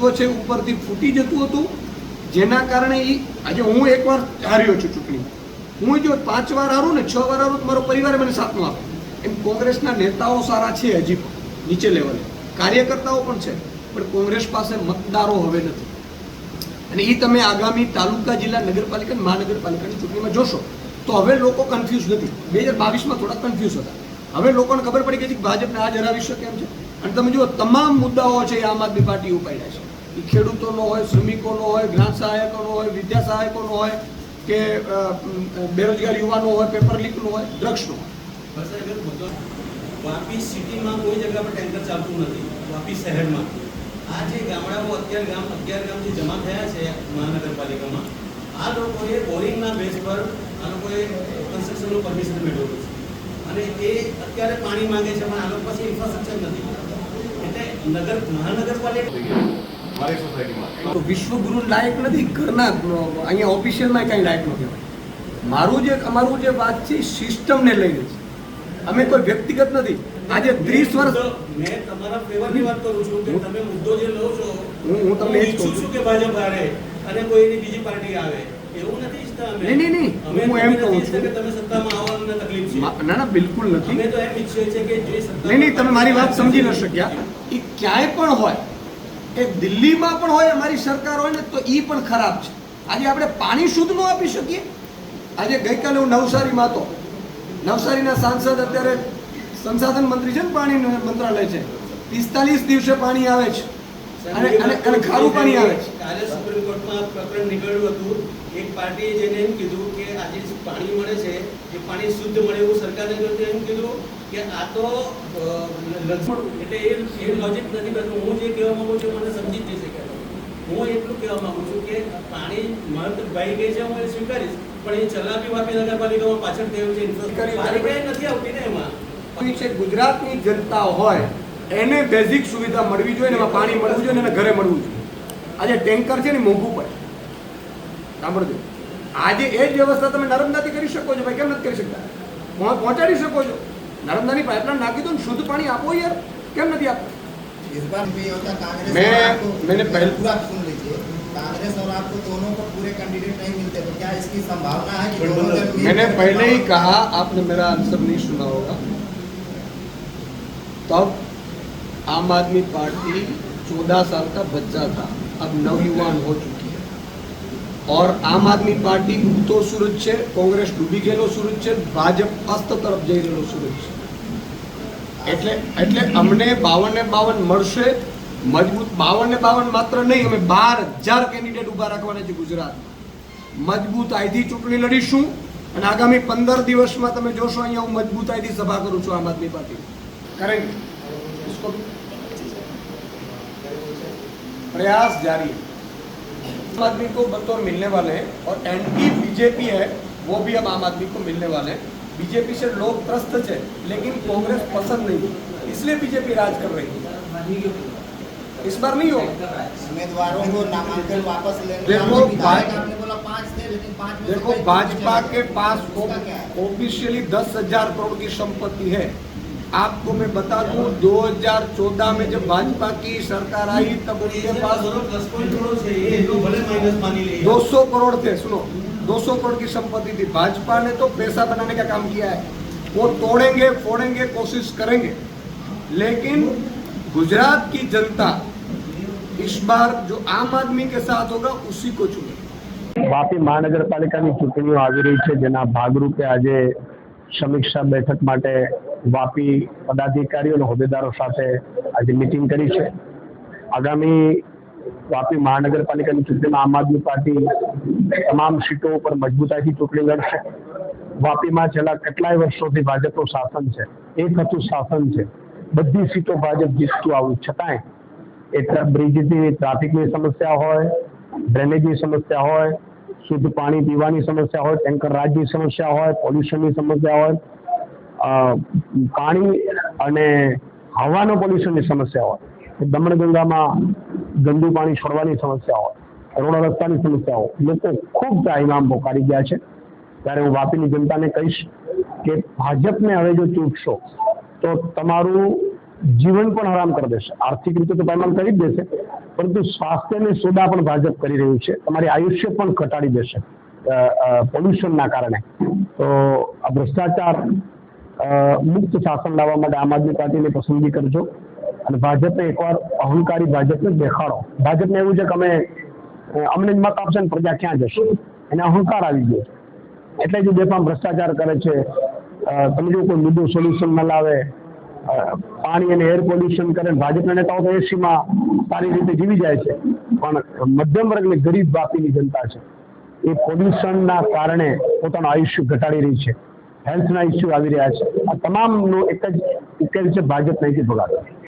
તત્વ છે ઉપરથી ફૂટી જતું હતું. જેના કારણે એ આજે હું એકવાર હાર્યો છું ચૂંટણીમાં હું જો પાંચ વાર હારું ને છ વાર હારું મારો પરિવાર મને સાથનો આપે. એમ કોંગ્રેસના નેતાઓ સારા છે હજી પણ નીચે લેવલે. કાર્યકર્તાઓ પણ છે, પણ કોંગ્રેસ પાસે મતદારો હવે નથી. અને એ તમે આગામી તાલુકા, જિલ્લા, નગરપાલિકા અને મહાનગરપાલિકાની ચૂંટણીમાં જોશો, તો હવે લોકો કન્ફ્યુઝ નથી. બે હજાર બાવીસમાં થોડા કન્ફ્યુઝ હતા. હવે લોકોને ખબર પડી ગઈ કે ભાજપને આ હરાવી શકે એમ છે. અને તમે જુઓ, તમામ મુદ્દાઓ છે એ આમ આદમી પાર્ટી ઉપાડ્યા છે. એ ખેડૂતોનો હોય, શ્રમિકોનો હોય જ્ઞાન સહાયકોનો હોય, વિદ્યા સહાયકોનો હોય કે બેરોજગાર યુવાનો હોય, પેપર લીકનો હોય ડ્રગ્સનો હોય. વાપી સિટીમાં કોઈ જગ્યા પર ટેન્કર ચાલતું નથી, વાપી શહેરમાં. આ જે ગામડાઓ અત્યાર ગામ, અગિયાર ગામ જે જમા થયા છે મહાનગરપાલિકામાં, આ લોકોએ બોરિંગના બેઝ પર આ લોકોએ કન્સ્ટ્રક્શનનું પરમિશન મેળવ્યું છે. અને એ અત્યારે પાણી માંગે છે, પણ આ લોકો પાસે ઇન્ફ્રાસ્ટ્રક્ચર નથી. એટલે નગર, મહાનગરપાલિકા મારી સોસાયટીમાં. તો વિશ્વગુરુ લાયક નથી? ઘરના અહીંયા ઓફિશિયલમાં કાંઈ લાયક નથી? મારું જે અમારું જે વાત છે સિસ્ટમને લઈને છે. અમે કોઈ વ્યક્તિગત નથી. આજે ત્રીસ વર્ષ મેં તમારા ફેવરની વાત કરું છું કે તમે મુદ્દો જે લો છો હું- હું તમને એ છું. કે ભાજપ હારે અને કોઈની બીજી પાર્ટી આવે. એવું નથી ઈચ્છતા અમે. નહીં, નહીં, નહીં. હું એમ કહું છું. કે તમે સત્તામાં આવો અમને તકલીફ છે. ના ના બિલકુલ અમે નથી તો એમ ઈચ્છીએ છીએ કે જે સત્તા નહીં નહીં તમે મારી વાત સમજી ન શક્યા. એ ક્યાંય પણ હોય એ દિલ્હીમાં પણ હોય અમારી સરકાર હોય ને તો એ પણ ખરાબ છે. આજે આપણે પાણી શુદ્ધ ન આપી શકીએ? આજે ગઈકાલે હું નવસારીમાં હતો. નવસારીના સાંસદ અત્યારે સંસાધન મંત્રી છે ને પાણી મંત્રાલય છે. પિસ્તાલીસ દિવસે પાણી આવે છે. અને ખારું પાણી આવે છે. કાલે સુપ્રીમ કોર્ટમાં પ્રકરણ નીકળ્યું હતું. એક પાર્ટીએ જઈને એમ કીધું આજે જે પાણી મળે છે એ પાણી શુદ્ધ મળે એવું સરકારે એમ કીધું કે આ તો એટલે એ એ લોજિક નથી કરતું. હું જે કહેવા માંગુ છું મને સમજી જ જશે કે હું એટલું કહેવા માંગુ છું કે પાણી મહંતભાઈ કહે છે હું એ સ્વીકારીશ. પણ એ ચલાવી વાપી નગરપાલિકામાં પાછળ થયું છે. પાલિકાએ નથી. આવતી ને એમાં. છે ગુજરાતની જનતા હોય એને બેઝિક સુવિધા મળવી જોઈએ એમાં પાણી મળવું જોઈએ અને એને ઘરે મળવું જોઈએ. આજે ટેન્કર છે ને મોંઘું પડે. સાંભળજો આજે એ જ વ્યવસ્થા તમે નર્મદાથી કરી શકો છો ભાઈ કેમ નથી કરી શકતા પહોં- પહોંચાડી શકો છો નર્મદાની પાઇપલાઇન નાખી દો ને શુદ્ધ પાણી આપો યાર કેમ નથી આપતા इस बार भी ये होता कांग्रेस मैं- और आपको मैंने पहले- पूरा सुन लीजिए कांग्रेस और आपको दोनों को पूरे कैंडिडेट नहीं मिलते तो क्या इसकी संभावना है कि दोनों जब मिल मैंने कर पहले ही चुनाव- कहा आपने मेरा आंसर नहीं सुना होगा तब आम आदमी पार्टी चौदह साल का बच्चा था अब नवयुवान हो चुकी ઓર આમ આદમી પાર્ટી ઉગતો સુરજ છે કોંગ્રેસ ડૂબી ગયેલો સુરજ છે ભાજપ અસ્ત તરફ જઈ રહેલો સુરજ છે એટલે એટલે અમને બાવન ને બાવન મળશે મજબૂત બાવન ને બાવન માત્ર નહીં અમે બાર હજાર કેન્ડિડેટ ઊભા રાખવાના છે ગુજરાત મજબૂત આઈધી ચૂંટણી લડીશું અને આગામી પંદર દિવસમાં તમે જોશો અહીંયા હું મજબૂત આઈધી સભા કરું છું આમ આદમી પાર્ટી. કરેંગે? પ્રયાસ જારી आम आदमी को बतौर मिलने वाले हैं और एंटी बीजेपी है वो भी अब आम आदमी को मिलने वाले हैं। बीजेपी से लोग त्रस्त है लेकिन कांग्रेस पसंद नहीं इसलिए बीजेपी राज कर रही है इस बार नहीं होगा उम्मीदवारों को नामांकन वापस लेने देखो, भाजपा के पास है? ऑफिशियली दस हज़ार करोड़ की संपत्ति है। आपको मैं बता दूं 2014 में जब भाजपा की सरकार आई तब उनके पास પ્લસ પોઈન્ટ થોડો છે એ તો ભલે માઇનસ માની લઈએ 200 करोड़ थे सुनो 200 करोड़ की संपत्ति थी भाजपा ने तो पैसा बनाने का काम किया है वो तोड़ेंगे फोड़ेंगे कोशिश करेंगे लेकिन गुजरात की जनता इस बार जो आम आदमी के साथ होगा उसी को चुने વાપી મહાનગરપાલિકાની ચૂંટણીઓ આવી રહી છે જેના ભાગરૂપે આજે સમીક્ષા બેઠક માટે વાપી પદાધિકારીઓ અને હોદ્દેદારો સાથે આજે મિટિંગ કરી છે. આગામી વાપી મહાનગરપાલિકાની ચૂંટણીમાં આમ આદમી પાર્ટી તમામ સીટો ઉપર મજબૂતાઈથી ચૂંટણી લડશે. વાપીમાં છેલ્લા કેટલાય વર્ષોથી ભાજપનું શાસન છે. એક હતું શાસન છે. બધી સીટો ભાજપ જીતતું આવું છતાંય એટલે બ્રિજની ટ્રાફિકની સમસ્યા હોય, ડ્રેનેજની સમસ્યા હોય, શુદ્ધ પાણી પીવાની સમસ્યા હોય, ટેન્કર રાજની સમસ્યા હોય, પોલ્યુશનની સમસ્યા હોય પાણી અને હવાનો પોલ્યુશનની સમસ્યા હોય. દમણગંગામાં ગંદુ પાણી છોડવાની સમસ્યા હોય, રોડ રસ્તાની સમસ્યાઓ લોકો ખૂબ ચાહિનામ પોકારી ગયા છે. ત્યારે હું વાપીની જનતાને કહીશ કે ભાજપને હવે જો ચૂંટશો, તો તમારું જીવન પણ હરામ કરી દેશે. આર્થિક રીતે તો પાયમાલ કરી જ દેશે, પરંતુ સ્વાસ્થ્યને સોદા પણ ભાજપ કરી રહ્યું છે. તમારી આયુષ્ય પણ ઘટાડી દેશે પોલ્યુશનના કારણે. તો આ ભ્રષ્ટાચાર મુક્ત શાસન લાવવા માટે આમ આદમી પાર્ટીની પસંદગી કરજો. અને ભાજપને એકવાર અહંકારી ભાજપને દેખાડો. ભાજપને એવું છે કે અમે અમને જ મત આપશે ને પ્રજા ક્યાં જશે? એને અહંકાર આવી ગયો. એટલે જ બેફામ ભ્રષ્ટાચાર કરે છે. તમે જો કોઈ મુદ્દો સોલ્યુશન ન લાવે પાણી અને એર પોલ્યુશન કરે ભાજપના નેતાઓ તો એસીમાં સારી રીતે જીવી જાય છે. પણ મધ્યમ વર્ગને ગરીબ બાપીની જનતા છે. એ પોલ્યુશનના કારણે પોતાનું આયુષ્ય ઘટાડી રહી છે. હેલ્થના ઇસ્યુ આવી રહ્યા છે. આ તમામનો એક જ ઉકેલ છે ભાજપ નૈતિક ભગાડો.